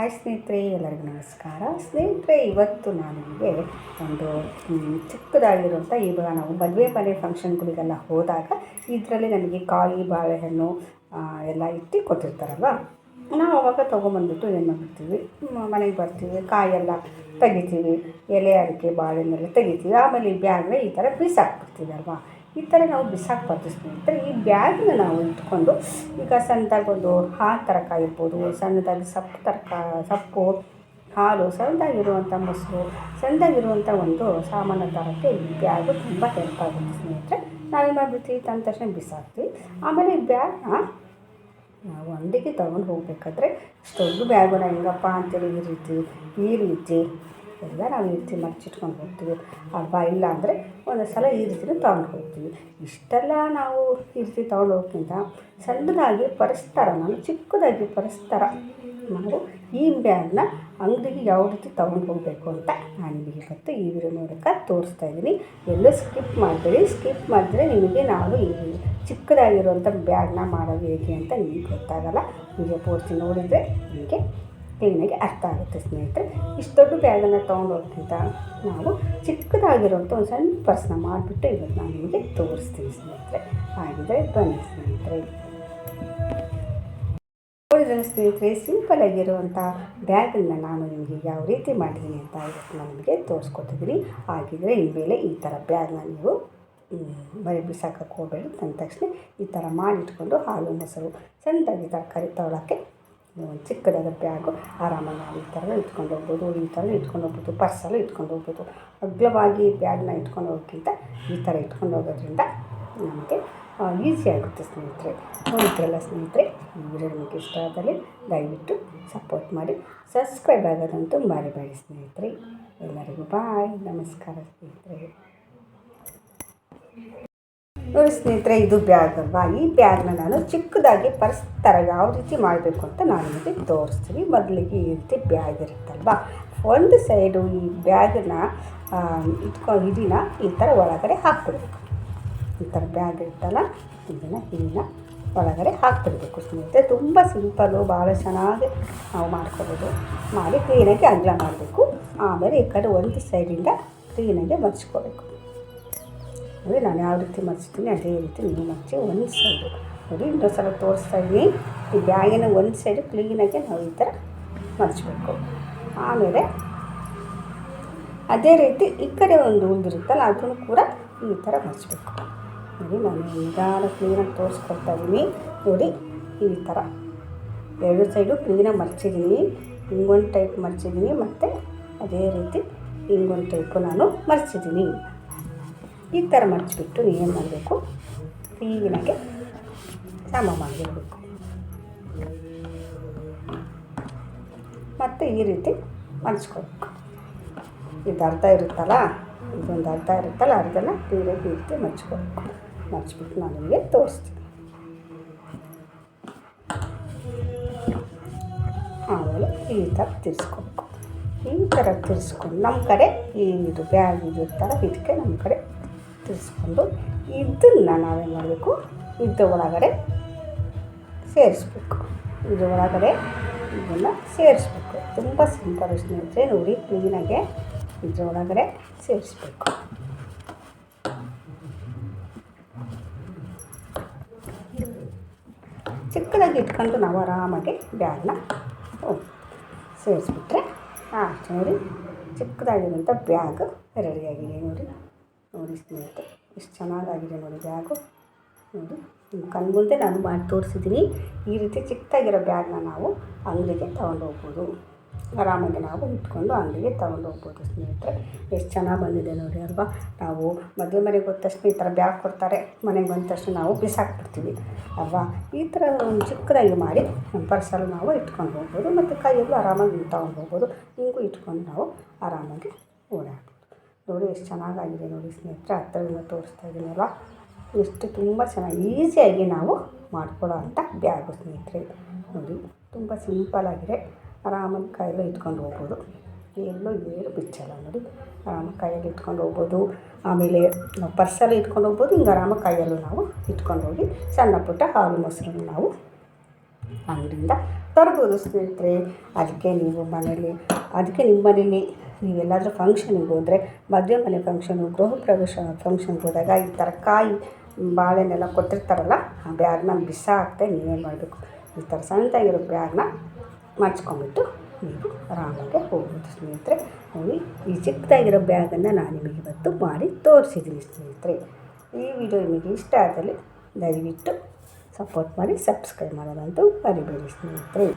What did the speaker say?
Hi ಸ್ನೇಹಿತರೆ, ಎಲ್ಲರಿಗೂ ನಮಸ್ಕಾರ. ಸ್ನೇಹಿತರೆ, ಇವತ್ತು ನಾನು ನಿಮಗೆ ಒಂದು ಚಿಕ್ಕದಾಗಿರುವಂಥ ಇವಾಗ ನಾವು ಮದುವೆ ಮನೆ ಫಂಕ್ಷನ್ಗಳಿಗೆಲ್ಲ ಹೋದಾಗ ಇದರಲ್ಲಿ ನನಗೆ ಕಾಯಿ, ಬಾಳೆಹಣ್ಣು ಎಲ್ಲ ಇಟ್ಟು ಕೊಟ್ಟಿರ್ತಾರಲ್ವ ನಾವು ಅವಾಗ ತೊಗೊಂಬಂದ್ಬಿಟ್ಟು ಏನು ಮಾಡ್ಬಿಡ್ತೀವಿ ಮನೆಗೆ ಬರ್ತೀವಿ, ಕಾಯೆಲ್ಲ ತೆಗಿತೀವಿ, ಎಲೆ, ಅಡಿಕೆ, ಬಾಳೆಹಣ್ಣೆಲ್ಲ ತೆಗಿತೀವಿ. ಆಮೇಲೆ ಈ ಬ್ಯಾಗ್ನ ಈ ಥರ ಬಿಸಾಕ್ಬಿಡ್ತೀವಿ ಅಲ್ವಾ? ಈ ಥರ ನಾವು ಬಿಸಾಕಬಾರ್ದು ಸ್ನೇಹಿತರೆ, ಈ ಬ್ಯಾಗ್ನ ನಾವು ಇಟ್ಕೊಂಡು ಈಗ ಸಣ್ಣದಾಗಿ ಒಂದು ಹಾಲು ತರಕ ಇರ್ಬೋದು, ಸಣ್ಣದಾಗಿ ಸೊಪ್ಪು ತರಕ, ಸೊಪ್ಪು, ಹಾಲು, ಸಣ್ಣದಾಗಿರುವಂಥ ಮೊಸರು, ಸಣ್ಣದಾಗಿರುವಂಥ ಒಂದು ಸಾಮಾನು ತರೋಕ್ಕೆ ಈ ಬ್ಯಾಗು ತುಂಬ ಹೆಲ್ಪ್ ಆಗುತ್ತೆ ಸ್ನೇಹಿತರೆ. ನಾವೇನು ಮಾಡಿಬಿಡ್ತೀವಿ? ತಂದ ತಕ್ಷಣ ಬಿಸಾಕ್ತೀವಿ. ಆಮೇಲೆ ಈ ಬ್ಯಾಗ್ನ ನಾವು ಅಂಗಡಿಗೆ ತೊಗೊಂಡು ಹೋಗ್ಬೇಕಾದ್ರೆ ಇಷ್ಟೊಂದು ಬ್ಯಾಗನ್ನ ಹೆಂಗಪ್ಪ ಅಂತೇಳಿ ಈ ರೀತಿ ಈ ರೀತಿ ಎಲ್ಲ ನಾವು ಈ ರೀತಿ ಮಡಚಿಟ್ಕೊಂಡು ಹೋಗ್ತೀವಿ. ಅಲ್ವಾ? ಇಲ್ಲ ಅಂದರೆ ಒಂದು ಸಲ ಈ ರೀತಿ ತೊಗೊಂಡು ಹೋಗ್ತೀವಿ. ಇಷ್ಟೆಲ್ಲ ನಾವು ಈ ರೀತಿ ತೊಗೊಂಡು ಹೋಗ್ತಿಂತ ಸಣ್ಣದಾಗಿ ಪರಿಸ್ತಾರ ನಾನು ಚಿಕ್ಕದಾಗಿ ಪರಿಸ್ತಾರ ನಾವು ಈ ಬ್ಯಾಗ್ನ ಅಂಗಡಿಗೆ ಯಾವ ರೀತಿ ತೊಗೊಂಡು ಹೋಗಬೇಕು ಅಂತ ನಾನು ನಿಮಗೆ ಇವತ್ತು ಈ ವಿಡಿಯೋ ಮೂಲಕ ತೋರಿಸ್ತಾ ಇದ್ದೀನಿ. ಎಲ್ಲೂ ಸ್ಕಿಪ್ ಮಾಡಬೇಡಿ. ಸ್ಕಿಪ್ ಮಾಡಿದ್ರೆ ನಿಮಗೆ ನಾನು ಈ ಚಿಕ್ಕದಾಗಿರುವಂಥ ಬ್ಯಾಗ್ನ ಮಾಡೋದು ಹೇಗೆ ಅಂತ ನಿಮಗೆ ಗೊತ್ತಾಗಲ್ಲ. ನಿಮಗೆ ಪೂರ್ತಿ ನೋಡಿದರೆ ನಿಮಗೆ ಕ್ಲೀನಾಗಿ ಅರ್ಥ ಆಗುತ್ತೆ ಸ್ನೇಹಿತರೆ. ಇಷ್ಟು ದೊಡ್ಡ ಬ್ಯಾಗನ್ನು ತೊಗೊಂಡೋಗ್ಕಿಂತ ನಾವು ಚಿಕ್ಕದಾಗಿರುವಂಥ ಒಂದು ಸಣ್ಣ ಪರ್ಸ್ನ ಮಾಡಿಬಿಟ್ಟು ಇವತ್ತು ನಾನು ನಿಮಗೆ ತೋರಿಸ್ತೀನಿ ಸ್ನೇಹಿತರೆ. ಹಾಗಿದ್ರೆ ಬನ್ನಿ ಸ್ನೇಹಿತರೆ. ನೋಡಿದ್ರೆ ಸ್ನೇಹಿತರೆ ಸಿಂಪಲ್ ಆಗಿರುವಂಥ ಬ್ಯಾಗನ್ನು ನಾನು ನಿಮಗೆ ಯಾವ ರೀತಿ ಮಾಡಿದ್ದೀನಿ ಅಂತ ಇವತ್ತು ನಾನು ನಿಮಗೆ ತೋರಿಸ್ಕೊತಿದ್ದೀನಿ ಹಾಗಿದ್ರೆ ಇನ್ಮೇಲೆ ಈ ಥರ ಬ್ಯಾಗ್ನ ನೀವು ಬರೀ ಬಿಸಾಕಕ್ಕೆ ಹೋಗಬೇಡಿ ತಂದ ತಕ್ಷಣ ಈ ಥರ ಮಾಡಿಟ್ಕೊಂಡು ಹಾಲು ಮೊಸರು ಸಣ್ಣದಾಗಿ ತರಕಾರಿ ತೊಗೊಳಕ್ಕೆ ಒಂದು ಚಿಕ್ಕದಾದ ಬ್ಯಾಗು ಆರಾಮಾಗಿ ಈ ಥರ ಇಟ್ಕೊಂಡು ಹೋಗ್ಬೋದು, ಈ ಥರ ಇಟ್ಕೊಂಡು ಹೋಗ್ಬೋದು ಪರ್ಸಲ್ಲಿ ಇಟ್ಕೊಂಡು ಹೋಗ್ಬೋದು. ಅಗ್ಲವಾಗಿ ಬ್ಯಾಗ್ನ ಇಟ್ಕೊಂಡು ಹೋಗೋಕ್ಕಿಂತ ಈ ಥರ ಇಟ್ಕೊಂಡು ಹೋಗೋದ್ರಿಂದ ನಮಗೆ ಈಸಿ ಆಗುತ್ತೆ ಸ್ನೇಹಿತರೆ. ನೋಡಿದ್ರಲ್ಲ ಸ್ನೇಹಿತರೆ, ಈ ವಿಡಿಯೋ ನಿಮಗೆ ಇಷ್ಟ ಆದಲ್ಲಿ ದಯವಿಟ್ಟು ಸಪೋರ್ಟ್ ಮಾಡಿ ಸಬ್ಸ್ಕ್ರೈಬ್ ಆಗೋದಂತೂ ಮರಿಬೇಡಿ ಸ್ನೇಹಿತರೆ. ಎಲ್ಲರಿಗೂ ಬಾಯ್ ನಮಸ್ಕಾರ ಸ್ನೇಹಿತರೆ. ನೋಡಿ ಸ್ನೇಹಿತರೆ, ಇದು ಬ್ಯಾಗ್ ಅಲ್ವಾ? ಈ ಬ್ಯಾಗ್ನ ನಾನು ಚಿಕ್ಕದಾಗಿ ಪರ್ಸ್ ಥರ ಯಾವ ರೀತಿ ಮಾಡಬೇಕು ಅಂತ ನಾನು ನಿಮಗೆ ತೋರಿಸ್ತೀನಿ. ಮೊದಲಿಗೆ ಈ ರೀತಿ ಬ್ಯಾಗ್ ಇರುತ್ತಲ್ವ ಒಂದು ಸೈಡು ಈ ಬ್ಯಾಗನ್ನ ಇಟ್ಕೊ ಇದನ್ನ ಈ ಥರ ಒಳಗಡೆ ಹಾಕ್ಬಿಡ್ಬೇಕು. ಈ ಥರ ಬ್ಯಾಗ್ ಇರುತ್ತಲ್ಲ ಇದನ್ನು ಇದನ್ನ ಒಳಗಡೆ ಹಾಕ್ಬಿಡ್ಬೇಕು ಸ್ನೇಹಿತರೆ. ತುಂಬ ಸಿಂಪಲ್ಲು ಭಾಳ ಚೆನ್ನಾಗಿ ನಾವು ಮಾಡ್ಕೊಬೋದು. ಮಾಡಿ ಕ್ಲೀನಾಗಿ ಅಗಲ ಮಾಡಬೇಕು. ಆಮೇಲೆ ಈ ಕಡೆ ಒಂದು ಸೈಡಿಂದ ಕ್ಲೀನಾಗಿ ಮರ್ಚ್ಕೋಬೇಕು. ನೋಡಿ ನಾನು ಯಾವ ರೀತಿ ಮರ್ಚ್ತೀನಿ ಅದೇ ರೀತಿ ನೀವು ಮಚ್ಚಿ ಒಂದು ಸೈಡು ನೋಡಿ, ಇನ್ನೊಂದು ಸಲ ತೋರಿಸ್ತಾ ಇದ್ದೀನಿ. ಈ ಬ್ಯಾಗಿನ ಒಂದು ಸೈಡು ಕ್ಲೀನಾಗಿ ನಾವು ಈ ಥರ ಮರ್ಚಬೇಕು. ಆಮೇಲೆ ಅದೇ ರೀತಿ ಈ ಕಡೆ ಒಂದು ಉಳಿದಿರುತ್ತಲ್ಲ ಅದನ್ನು ಕೂಡ ಈ ಥರ ಮರ್ಚಬೇಕು. ನೋಡಿ, ನಾನು ನಿಧಾನ ಕ್ಲೀನಾಗಿ ತೋರಿಸ್ಕೊಡ್ತಾ ಇದ್ದೀನಿ. ನೋಡಿ, ಈ ಥರ ಎರಡು ಸೈಡು ಕ್ಲೀನಾಗಿ ಮರ್ಚಿದ್ದೀನಿ. ಹಿಂಗೊಂದು ಟೈಪ್ ಮರ್ಚಿದ್ದೀನಿ, ಮತ್ತು ಅದೇ ರೀತಿ ಹಿಂಗೊಂದು ಟೈಪು ನಾನು ಮರ್ಚಿದ್ದೀನಿ. ಈ ಥರ ಮಂಚ್ಬಿಟ್ಟು ಏನು ಮಾಡಬೇಕು? ಕ್ಲೀನಾಗೆ ಸಾಮ ಮಾಡಿಬಿಡಬೇಕು ಮತ್ತು ಈ ರೀತಿ ಮಡಚ್ಕೋಬೇಕು ಇದು ಅರ್ಧ ಇರುತ್ತಲ್ಲ? ಇದೊಂದು ಅರ್ಧ ಇರುತ್ತಲ್ಲ? ಅರ್ಧನ ಕ್ಲೀನಾಗಿ ಈ ರೀತಿ ಮಡಚ್ಕೋಬೇಕು ಮರ್ಚ್ಬಿಟ್ಟು ನಾನು ನಿಮಗೆ ತೋರಿಸ್ತೀನಿ. ಆಮೇಲೆ ಈ ಥರ ತಿರ್ಸ್ಕೋಬೇಕು ಈ ಥರ ತಿರ್ಸ್ಕೊಂಡು ನಮ್ಮ ಕಡೆ ಈ ಇದು ಬ್ಯಾಗ್ ಇದು ಥರ ಇದಕ್ಕೆ ನಮ್ಮ ಕಡೆ ತಿರ್ಸ್ಕೊಂಡು ಇದನ್ನು ನಾವೇನು ಮಾಡಬೇಕು? ಇದ್ದ ಒಳಗಡೆ ಸೇರಿಸ್ಬೇಕು. ಇದು ಒಳಗಡೆ ಇದನ್ನು ಸೇರಿಸ್ಬೇಕು. ತುಂಬ ಸಿಂಪಲ್ ಸ್ನೇಹಿತರೆ ನೋಡಿ ಕ್ಲೀನಾಗೆ ಇದ್ರ ಒಳಗಡೆ ಸೇರಿಸ್ಬೇಕು. ಚಿಕ್ಕದಾಗಿ ಇಟ್ಕೊಂಡು ನಾವು ಆರಾಮಾಗಿ ಬ್ಯಾಗ್ನ ಸೇರಿಸ್ಬಿಟ್ರೆ ಅಷ್ಟು ನೋಡಿ. ಚಿಕ್ಕದಾಗಿರುವಂಥ ಬ್ಯಾಗ್ ರೆಡಿಯಾಗಿದೆ ನೋಡಿ. ನೋಡಿ ಸ್ನೇಹಿತರೆ ಎಷ್ಟು ಚೆನ್ನಾಗಾಗಿದೆ ನೋಡಿ ಬ್ಯಾಗು. ನೋಡಿ, ನಿಮ್ಮ ಕಣ್ಮುಂದೆ ನಾನು ಮಾಡಿ ತೋರಿಸಿದ್ದೀನಿ. ಈ ರೀತಿ ಚಿಕ್ಕದಾಗಿರೋ ಬ್ಯಾಗ್ನ ನಾವು ಅಂಗಡಿಗೆ ತಗೊಂಡು ಹೋಗ್ಬೋದು ಆರಾಮಾಗಿ ನಾವು ಇಟ್ಕೊಂಡು ಅಂಗಡಿಗೆ ತಗೊಂಡು ಹೋಗ್ಬೋದು ಸ್ನೇಹಿತರೆ. ಎಷ್ಟು ಚೆನ್ನಾಗಿ ಬಂದಿದೆ ನೋಡಿ ಅಲ್ವಾ? ನಾವು ಮದುವೆ ಮನೆಗೆ ಹೋದ ತಕ್ಷಣ ಈ ಥರ ಬ್ಯಾಗ್ ಕೊಡ್ತಾರೆ. ಮನೆಗೆ ಬಂದ ತಕ್ಷಣ ನಾವು ಬಿಸಾಕ್ಬಿಡ್ತೀವಿ ಅಲ್ವಾ? ಈ ಥರ ಒಂದು ಚಿಕ್ಕದಾಗಿ ಮಾಡಿ ನಮ್ಮ ಪರ್ಸಲ್ಲಿ ನಾವು ಇಟ್ಕೊಂಡು ಹೋಗ್ಬೋದು. ಮತ್ತು ಕೈಯಲ್ಲೂ ಆರಾಮಾಗಿ ತೊಗೊಂಡು ಹೋಗ್ಬೋದು ಹಿಂಗೂ ಇಟ್ಕೊಂಡು ನಾವು ಆರಾಮಾಗಿ ಓಡಾಡ್ಬೋದು. ನೋಡಿ ಎಷ್ಟು ಚೆನ್ನಾಗಾಗಿದೆ ನೋಡಿ ಸ್ನೇಹಿತರೆ ಹತ್ತಿರದಿಂದ ತೋರಿಸ್ತಾ ಇದ್ದೀನಲ್ಲ ಎಷ್ಟು ತುಂಬ ಚೆನ್ನಾಗಿ, ಈಸಿಯಾಗಿ ನಾವು ಮಾಡ್ಕೊಳ್ಳೋ ಅಂತ ಬ್ಯಾಗು ಸ್ನೇಹಿತರೆ ನೋಡಿ, ತುಂಬ ಸಿಂಪಲ್ಲಾಗಿದೆ ಆರಾಮಾಗಿ ಕೈಯಲ್ಲಿ ಇಟ್ಕೊಂಡು ಹೋಗ್ಬೋದು. ಎಲ್ಲೋ ಏನು ಬಿಚ್ಚಲ್ಲ ನೋಡಿ. ಆರಾಮಾಗಿ ಕೈಯಲ್ಲಿ ಇಟ್ಕೊಂಡು ಹೋಗ್ಬೋದು. ಆಮೇಲೆ ನಾವು ಪರ್ಸಲ್ಲಿ ಇಟ್ಕೊಂಡು ಹೋಗ್ಬೋದು. ಹಿಂಗೆ ಆರಾಮಾಗಿ ಕೈಯಲ್ಲಿ ನಾವು ಇಟ್ಕೊಂಡು ಹೋಗಿ ಸಣ್ಣ ಪುಟ್ಟ ಹಾಲು ಮೊಸರನ್ನು ನಾವು ಅಂಗಡಿಯಿಂದ ತರ್ಬೋದು ಸ್ನೇಹಿತರೆ. ಅದಕ್ಕೆ ನೀವು ಮನೇಲಿ, ಅದಕ್ಕೆ ನಿಮ್ಮ ಮನೇಲಿ ನೀವೆಲ್ಲಾದರೂ ಫಂಕ್ಷನಿಗೆ ಹೋದರೆ, ಮದುವೆ ಮನೆ ಫಂಕ್ಷನು ಗೃಹ ಪ್ರವೇಶ ಫಂಕ್ಷನ್ಗೆ ಹೋದಾಗ ಈ ಥರ ಕಾಯಿ ಬಾಳೆಹಣ್ಣೆಲ್ಲ ಕೊಟ್ಟಿರ್ತಾರಲ್ಲ, ಆ ಬ್ಯಾಗ್ನ ಬಿಸಾಕದೆ ನೀವೇನು ಮಾಡಬೇಕು. ಈ ಥರ ಸಣ್ಣದಾಗಿರೋ ಬ್ಯಾಗ್ನ ಮಡ್ಚ್ಕೊಂಬಿಟ್ಟು ನೀವು ಆರಾಮಾಗೆ ಹೋಗ್ಬೋದು ಸ್ನೇಹಿತರೆ. ನೋಡಿ, ಈ ಚಿಕ್ಕದಾಗಿರೋ ಬ್ಯಾಗನ್ನು ನಾನು ನಿಮಗೆ ಇವತ್ತು ಮಾಡಿ ತೋರಿಸಿದ್ದೀನಿ ಸ್ನೇಹಿತರೆ. ಈ ವಿಡಿಯೋ ನಿಮಗೆ ಇಷ್ಟ ಆದಲ್ಲಿ ದಯವಿಟ್ಟು ಸಪೋರ್ಟ್ ಮಾಡಿ ಸಬ್ಸ್ಕ್ರೈಬ್ ಮಾಡೋದಂತೂ ಮರಿಬೇಡಿ ಸ್ನೇಹಿತರೆ.